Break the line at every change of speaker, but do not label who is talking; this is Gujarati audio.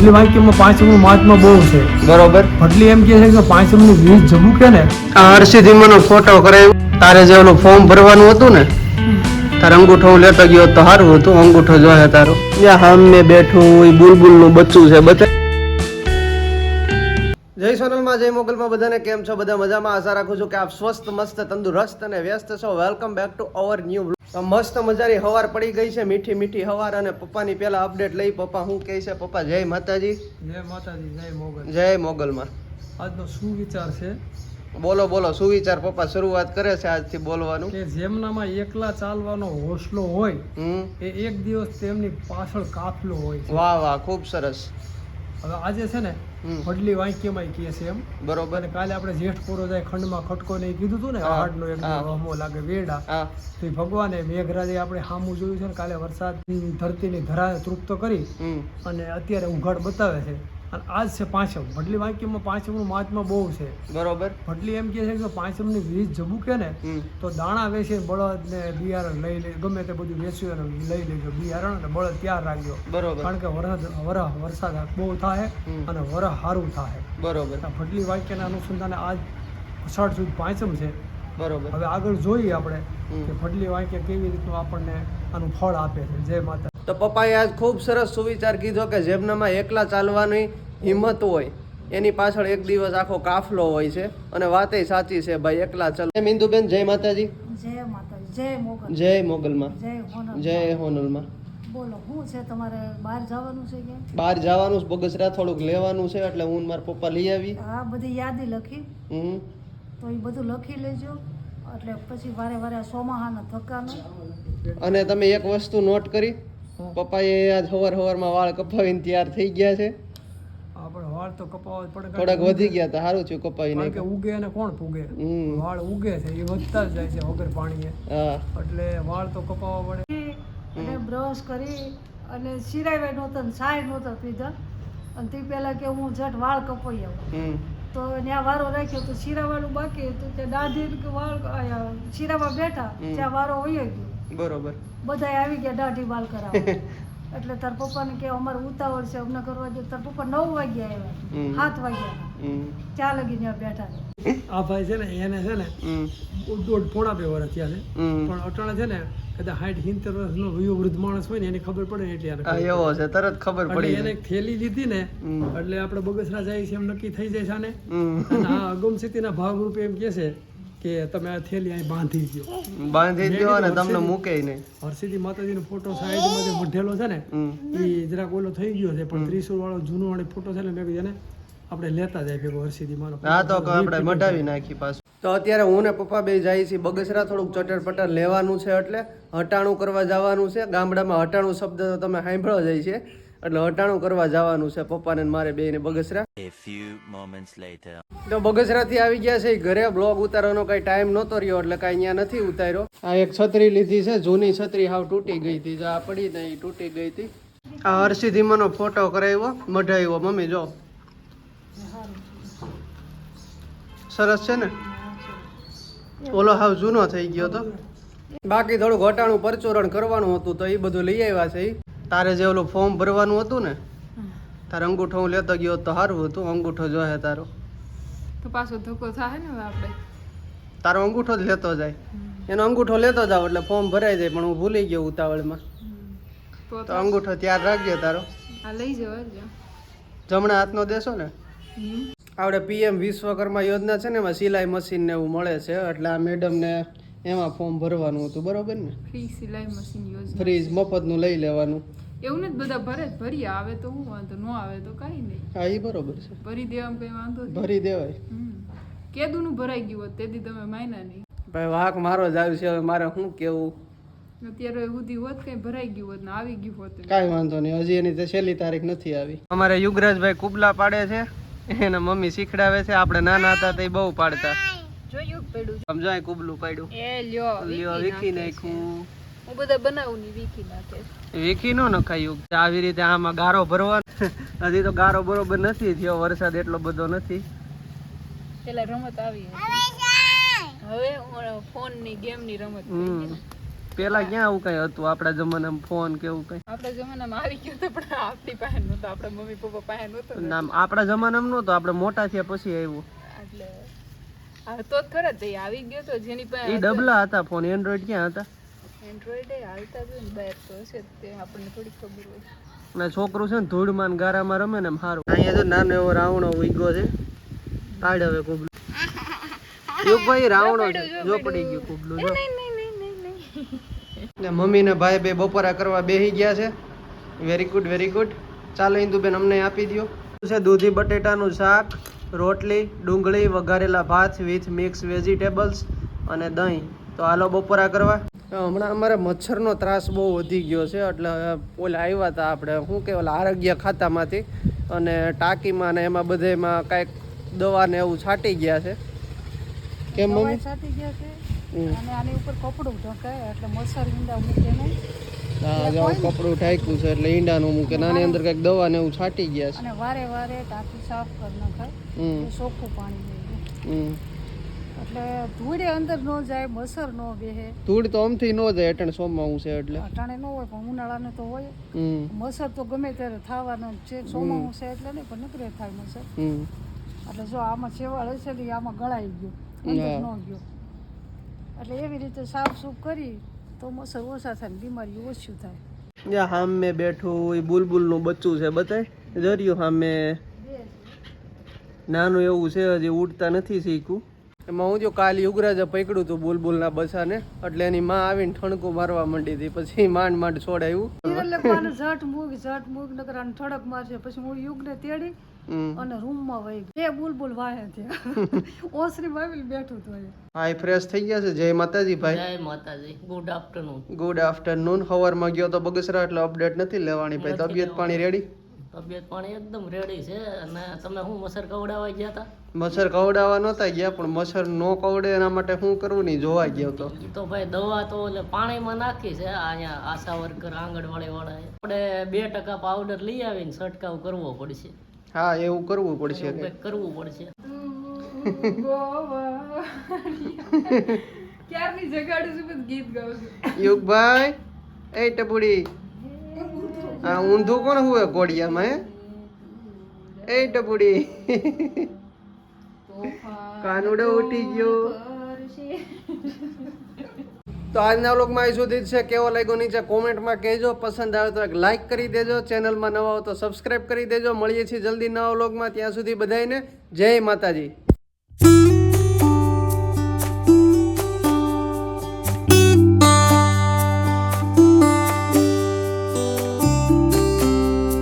એટલે વાક્યમાં પાંચમનું મહાત્મા બહુ છે.
બરોબર.
ભટલી એમ કહે છે કે પાંચમની વીજ ઝબુકે ને
આ હર્ષિથી મને ફોટો કરાવ્યો તારે જે ઓલું ફોર્મ ભરવાનું હતું ને તારે અંગૂઠો હું લેતો ગયો તો સારું હતું અંગૂઠો જોયે તારો. ત્યાં સામે બેઠું એ બુલબુલનું બચ્ચું છે બતા જય સોનલમાં જય મોગલમાં બધાને કેમ છો? બધા મજામાં? આશા રાખું છું કે આપ સ્વસ્થ મસ્ત તંદુરસ્ત અને વ્યસ્ત છો. Welcome back to our new મસ્ત મજાની હવાર પડી ગઈ છે મીઠી મીઠી હવાર અને પપ્પાની પેલા અપડેટ લઈ. પપ્પા શું કહે છે? પપ્પા જય માતાજી.
જય માતાજી જય મોગલ.
જય મોગલમાં.
આજનો શું વિચાર છે?
બોલો બોલો સુવિચાર પપ્પા? શરૂઆત કરે છે આજથી બોલવાનું.
કે જેમનામાં એકલા ચાલવાનો હોસલો હોય એ એક દિવસ તેમની પાછળ કાફલો હોય
વાહ વાહ ખૂબ સરસ.
હવે આજે છે ને
હમ.
ભડલી વાંક્યમાં કહે છે એમ.
બરોબર.
અને કાલે આપણે જેઠ પૂરો જાય ખંડમાં ખટકો ને કીધું હતું ને
હાડ
હાડનો એક. વહમો લાગે વેડા. તો ભગવાને મેઘરાજે આપણે સામું જોયું છે ને કાલે વરસાદ ધરતીની ધરા તૃપ્ત કરી અને અત્યારે ઉઘાડ બતાવે છે. અને આજ છે પાંચમ. ભટલી વાક્યમાં પાંચમનું મહાત્મા બહુ છે.
બરોબર.
ભટલી એમ કહે છે કે પાંચમની વીજ ઝબુકે ને તો દાણા વેચે બળદ ને બિયારણ લઈ લે ગમે તે બધું વેચ્યું અને લઈ લેજો બિયારણ અને બળદ ત્યાર રાખજો.
બરોબર.
કારણ કે વરસાદ વરહ વરસાદ બહુ થાય અને વરહ સારું થાય.
બરોબર.
ભટલી વાક્યના અનુસંધાને આજ અષાઢ સુદ પાંચમ છે.
બરોબર.
હવે આગળ જોઈએ આપણે કે ભટલી વાક્ય કેવી રીતનું આપણને આનું ફળ આપે છે. જય માતા
તો પપ્પાએ આજ ખૂબ સરસ સુવિચાર કીધો કે જેમનામાં એકલા ચાલવાની હિંમત હોય એની પાછળ એક દિવસ આખો કાફલો હોય છે. અને વાતે સાચી છે ભાઈ એકલા ચાલ. મિંદુબેન જય માતાજી.
જય માતાજી જય મોગલ.
જય મોગલમાં.
જય
જય હોનલમાં.
બોલો શું છે તમારે બહાર જવાનું છે કે?
બહાર જવાનું બગસરા થોડુંક લેવાનું છે એટલે હું મારા પપ્પા લઈ આવી.
આ બધી યાદી લખી.
હમ.
તો એ બધું લખી લેજો. એટલે પછી વારે વારે સોમાહાના થકાનો
અને તમે એક વસ્તુ નોટ કરી. પપ્પાએ આજ સવાર સવારમાં વાળ કપાવીને તૈયાર થઈ ગયા છે.
આપણે વાળ તો કપાવવા પડે
થોડાક વધી ગયા હતા સારું થયું કપાવી
નહીં કે ઉગે અને કોણ પૂગે
હમ.
વાળ ઉગે છે એ વધતા જ જાય છે વગર પાણીએ. એટલે વાળ તો કપાવવા પડે.
અને બ્રશ કરી અને સિરાય નહોતા ને સાય નહોતા પીધા. અને તે પહેલાં કે હું જટ વાળ કપાઈ આવું. તો ત્યાં વારો રાખ્યો તો શીરાવાળું બાકી તો ત્યાં દાઢી કે વાળ શીરામાં બેઠા ત્યાં વારો વયો ગયો
બરોબર.
બધા આવી ગયા દાઢી બાલ કરાવવા. એટલે તાર પપ્પાને કે અમારે ઉતાવળ છે અમને કરવા દે તાર પપ્પા નવ વાગ્યા આવ્યા. સાત વાગ્યા. ચા લગી ત્યાં બેઠા
આ ભાઈ છે ને એને છે ને દોઢ પોણા બે વર્ષ થયા છે. પણ અટાણે છે ને કદાચ સાઠ સિત્તેર વર્ષનો વયો વૃદ્ધ માણસ હોય ને એને ખબર પડે ને એટલે
એવો છે તરત ખબર
પડી એને થેલી લીધી ને એટલે આપણે બગસરા જાય છે એમ નક્કી થઈ જાય છે આને. આ અગમસિદ્ધિના ભાગરૂપે એમ કે છે કે તમે આ થેલી અહીં બાંધી દો
બાંધી દો અને તમને મૂકે નહીં.
હરસિદ્ધિ માતાજીનો ફોટો સાઈડમાં જે મઢેલો છે ને એ જરાક ઓલો થઈ ગયો છે પણ ત્રિશુલ વાળો જૂનો વાળો ફોટો છે ને મેં કીધું આપણે લેતા જાય ભેગો હરસિદ્ધિ માનો.
હા તો આપણે મટાવી નાખી પાછું. તો અત્યારે હું ને પપ્પા બે જાય છે બગસરા થોડુંક ચટર પટર લેવાનું છે એટલે હટાણું કરવા જવાનું છે. ગામડામાં હટાણું શબ્દ તો તમે સાંભળો જાય છે એટલે હટાણું કરવા જવાનું છે. પપ્પાને ને મારે બેયને બગસરા. તો બગસરાથી આવી ગયા છે. ઘરે બ્લોગ ઉતારવાનો કઈ ટાઈમ નહોતો રહ્યો એટલે કઈ અહીંયા નથી ઉતાર્યો. આ એક છત્રી લીધી છે. જૂની છત્રી હાવ તૂટી ગઈ હતી. જો આ પડી ને તૂટી ગઈ હતી. આ હર્ષિથી ધીમાનો ફોટો કરાવ્યો મઢાવ્યો મમ્મી જો. સરસ છે ને? ઓલો હાવ જૂનો થઈ ગયો તો. બાકી થોડુંક હટાણું પરચોરણ કરવાનું હતું તો એ બધું લઈ આવ્યા છે. તારે જે ઓલું ફોર્મ ભરવાનું હતું ને તારે અંગૂઠો હું લેતો ગયો તો સારું હતું અંગૂઠો જોહે તારો.
તો પાછો ધક્કો થાય ને આપણે
તારો અંગૂઠો જ લેતો જાય. એનો અંગૂઠો લેતો જાવ એટલે ફોર્મ ભરાઈ જાય પણ હું ભૂલી ગયો ઉતાવળમાં.
તો
તો અંગૂઠો ત્યાર રાખજો તારો.
આ લઈ જવા
જમણા હાથનો દેશો ને? આપણે પીએમ વિશ્વકર્મા યોજના છે ને એમાં સિલાઈ મશીન ને એવું મળે છે એટલે આ મેડમને એમાં ફોર્મ ભરવાનું હતું બરોબર ને?
ફ્રી સિલાઈ મશીન યોજના.
ફ્રીજ મફતનું લઈ લેવાનું.
એવું નથી બધા ભરે જ ભરી આવે તો હું વાંધો ન આવે તો કાંઈ નહીં.
હા એ બરોબર છે.
ભરી દેવામાં કંઈ વાંધો
ભરી દેવાય.
કેદુનું ભરાઈ ગયું હોત તેથી તમે માયના નહીં.
ભાઈ વાંક મારો જ આવ્યું છે હવે મારે શું કેવું?
અત્યારે સુધી હોત કંઈ ભરાઈ ગયું હોત ને આવી ગયું હોત
કાંઈ વાંધો નહીં હજી એની તો છેલ્લી તારીખ નથી આવી. અમારે યુગરાજભાઈ કુબલા પાડે છે એના મમ્મી શીખડાવે છે આપણે નાના હતા તે બહુ પાડતા.
જોયું પડ્યું
સમજાય કુબલું પડ્યું.
એ લ્યો
લ્યો વીખી નાખ્યું.
હું બધા બનાવું ની વીખી નાખે
વીખી નો નખાયું. આવી રીતે આમાં ગારો ભરવાનો. હજી તો ગારો બરોબર નથી થયો વરસાદ એટલો બધો નથી.
પેલા રમત આવી હવે ફોનની ગેમની રમત
પેલા ક્યાં આવું કઈ હતું? આપણા જમાનામાં ફોન કે એવું કઈ?
આપણા જમાનામાં આવી ગયું હતું પણ આપણી પાસે નહોતો. આપણા મમ્મી પપ્પા પાસે નહોતો.
ના આપણા જમાનામાં નહોતું. આપણે મોટા થયા પછી આવ્યું.
એટલે તો ખરા તે આવી ગયો તો જેની
એ ડબલા હતા ફોન એન્ડ્રોઈડ ક્યાં હતા?
એન્ડ્રોઈડ હાલતા જ ને બહાર તો છે તે આપણને થોડી ખબર હોય.
ના છોકરો છે ને ધૂળમાં ગારામાં રમે ને સારું. અહીંયા તો નાનો એવો રાવણો ઉગ્યો છે. કાઢ હવે કુબલું યુગભાઈ રાવણો જો પડી ગયું. કુબલું જો. ને મમ્મી ને ભાઈ બે બપોરા કરવા બેહી ગયા છે. વેરી ગુડ વેરી ગુડ ચાલો ઇન્દુબેન અમને આપી દો છે દૂધી બટેટાનું શાક? રોટલી ડુંગળી વઘારેલા ભાત વિથ મિક્સ વેજીટેબલ્સ અને દહીં. તો હાલો બપોરા કરવા. હમણાં અમારે મચ્છરનો ત્રાસ બહુ વધી ગયો છે એટલે ઓલા આવ્યા હતા આપણે શું કે ઓલા આરોગ્ય ખાતામાંથી. અને ટાંકીમાં ને એમાં બધેમાં કાંઈક દવા ને એવું છાંટી ગયા છે. કેમ મમ્મી?
છાંટી ગયા છે અને આની ઉપર કપડું ઢંકાય એટલે મચ્છર ઈંડા મૂકે નહીં.
હા જો કપડું ઢાંક્યું છે એટલે ઈંડાનું મૂકે નાની અંદર કંઈક દવા ને એવું છાંટી ગયા છે.
અને વારે વારે ટાંકી સાફ કરી નખાય
હમ.
પાણી એટલે ધૂળે અંદર નો જાય મચ્છર નો બેહે.
ધૂળ તો આમથી ન જાય અટણ સોમાં છે એટલે.
અટાણે નો હોય પણ ઉનાળાને તો હોય. મસર તો ગમે ત્યારે થવાનો છે છે. ચોમાસું છે એટલે નહીં પણ નકરે થાય
મસર
એટલે જો આમાં છેવાડ હશે ને આમાં ગળાઈ ગયો અંદર
હા.
ગયો. એટલે એવી રીતે સાફ સૂફ કરી તો મચ્છર ઓછા થાય બીમારી ઓછું થાય?
જ્યાં હામે બેઠું એ બુલબુલનું બચ્ચું છે બતાય? જર્યું હામે. નાનું એવું છે હજી ઉડતા નથી શીખ્યું. એમાં હું જો કાલ યુગરાજે પકડ્યું હતું બુલબુલના ને એટલે એની માં આવીને ઠણકું મારવા માંડી હતી. પછી માંડ માંડ છોડાયું.
એટલે કોને ઝટ મૂક ઝટ મૂક નકર આને ઠડક મારશે. પછી હું યુગને તેડી
હમ.
અને રૂમમાં વહી ગઈ. બુલબુલ વાહે ત્યાં ઓસરી વાવી બેઠું તો
હાય ફ્રેશ થઈ ગયા છે. જય માતાજી ભાઈ.
જય માતાજી. ગુડ આફ્ટરનૂન
ગુડ આફ્ટરનૂન હવારમાં ગયો તો બગસરા એટલે અપડેટ નથી લેવાની ભાઈ. તબિયત પાણી રેડી
તબિયત પાણી એકદમ રેડી છે અને તમે શું મસર કવડાવવા ગયા હતા
મચ્છર કવડાવવા નહોતા ગયા પણ મચ્છર નો કવડે એના માટે શું કરવું નહીં જોવા ગયો તો.
તો ભાઈ દવા તો એટલે પાણીમાં નાખી છે આ અહીંયા આશા વર્કર આંગણવાડી વાળા આપણે બે ટકા પાવડર લઈ આવીને છંટકાવ કરવો પડશે.
હા એવું કરવું પડશે
કરવું પડશે.
ક્યારની જગાડું છું ગીત ગાઉં છું.
યુગભાઈ એ ટપુડી. આ ઊંધું કોણ હુએ ઘોડિયામાં હે? એ ટપુડી. કાનુડો ઉઠી ગયો. તો આજના વ્લોગમાં આવી સુધી છે. કેવો લાગ્યો નીચે કોમેન્ટમાં કહેજો. પસંદ આવે તો એક લાઇક કરી દેજો. ચેનલમાં નવા હો તો સબસ્ક્રાઈબ કરી દેજો. મળીએ છીએ જલ્દી નવા વ્લોગમાં. ત્યાં સુધી બધાને જય માતાજી.